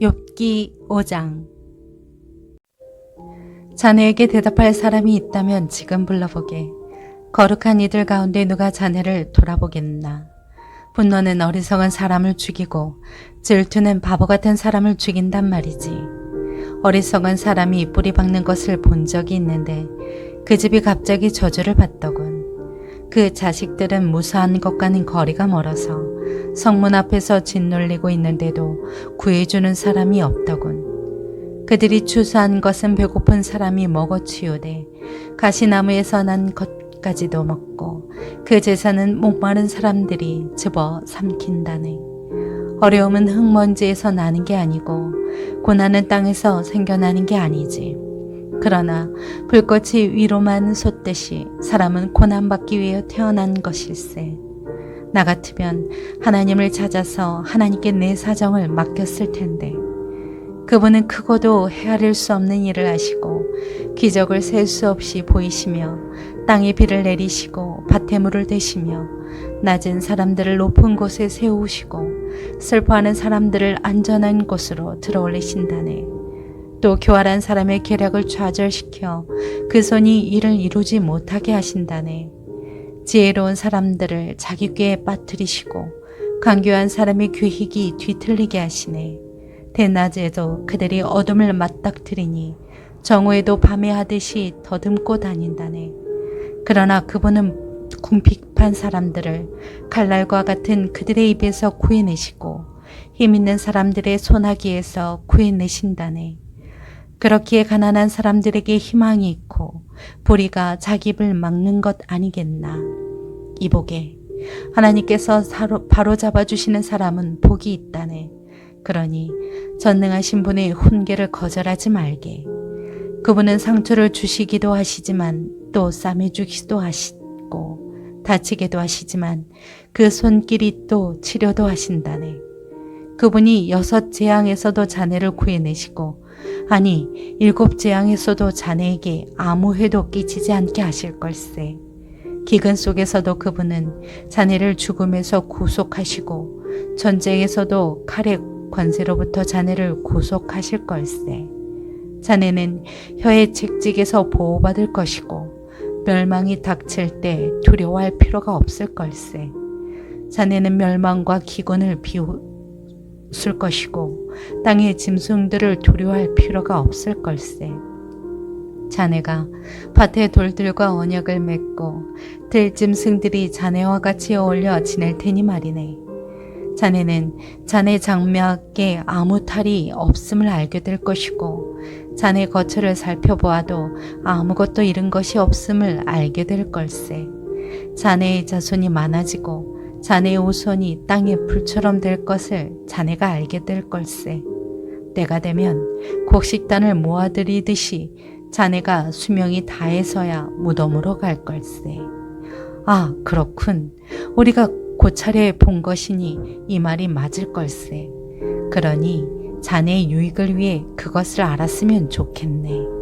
욥기 5장 자네에게 대답할 사람이 있다면 지금 불러보게. 거룩한 이들 가운데 누가 자네를 돌아보겠나. 분노는 어리석은 사람을 죽이고 질투는 바보 같은 사람을 죽인단 말이지. 어리석은 사람이 뿌리 박는 것을 본 적이 있는데 그 집이 갑자기 저주를 받더군. 그 자식들은 무사한 것과는 거리가 멀어서 성문 앞에서 짓눌리고 있는데도 구해주는 사람이 없더군. 그들이 추수한 것은 배고픈 사람이 먹어치우되 가시나무에서 난 것까지도 먹고 그 제사는 목마른 사람들이 집어 삼킨다네. 어려움은 흙먼지에서 나는 게 아니고 고난은 땅에서 생겨나는 게 아니지. 그러나 불꽃이 위로만 솟듯이 사람은 고난받기 위해 태어난 것일세. 나 같으면 하나님을 찾아서 하나님께 내 사정을 맡겼을 텐데 그분은 크고도 헤아릴 수 없는 일을 하시고 기적을 셀 수 없이 보이시며 땅에 비를 내리시고 밭에 물을 대시며 낮은 사람들을 높은 곳에 세우시고 슬퍼하는 사람들을 안전한 곳으로 들어올리신다네. 또 교활한 사람의 계략을 좌절시켜 그 손이 일을 이루지 못하게 하신다네. 지혜로운 사람들을 자기 꾀에 빠뜨리시고 강교한 사람의 귀익이 뒤틀리게 하시네. 대낮에도 그들이 어둠을 맞닥뜨리니 정오에도 밤에 하듯이 더듬고 다닌다네. 그러나 그분은 궁핍한 사람들을 칼날과 같은 그들의 입에서 구해내시고 힘 있는 사람들의 소나기에서 구해내신다네. 그렇기에 가난한 사람들에게 희망이 있고 보리가 자기 입을 막는 것 아니겠나. 이보게 하나님께서 바로 잡아주시는 사람은 복이 있다네. 그러니 전능하신 분의 훈계를 거절하지 말게. 그분은 상처를 주시기도 하시지만 또 싸매주기도 하시고 다치게도 하시지만 그 손길이 또 치료도 하신다네. 그분이 여섯 재앙에서도 자네를 구해내시고 아니 일곱 재앙에서도 자네에게 아무 해도 끼치지 않게 하실 걸세. 기근 속에서도 그분은 자네를 죽음에서 구속하시고 전쟁에서도 칼의 권세로부터 자네를 구속하실 걸세. 자네는 혀의 책직에서 보호받을 것이고 멸망이 닥칠 때 두려워할 필요가 없을 걸세. 자네는 멸망과 기근을 비 웃을 것이고 땅의 짐승들을 두려워할 필요가 없을 걸세. 자네가 밭의 돌들과 언약을 맺고 들짐승들이 자네와 같이 어울려 지낼 테니 말이네. 자네는 자네 장막에 아무 탈이 없음을 알게 될 것이고 자네 거처를 살펴보아도 아무것도 잃은 것이 없음을 알게 될 걸세. 자네의 자손이 많아지고 자네의 후손이 땅의 불처럼 될 것을 자네가 알게 될 걸세. 때가 되면 곡식단을 모아들이듯이 자네가 수명이 다해서야 무덤으로 갈 걸세. 아, 그렇군. 우리가 고차례 본 것이니 이 말이 맞을 걸세. 그러니 자네의 유익을 위해 그것을 알았으면 좋겠네.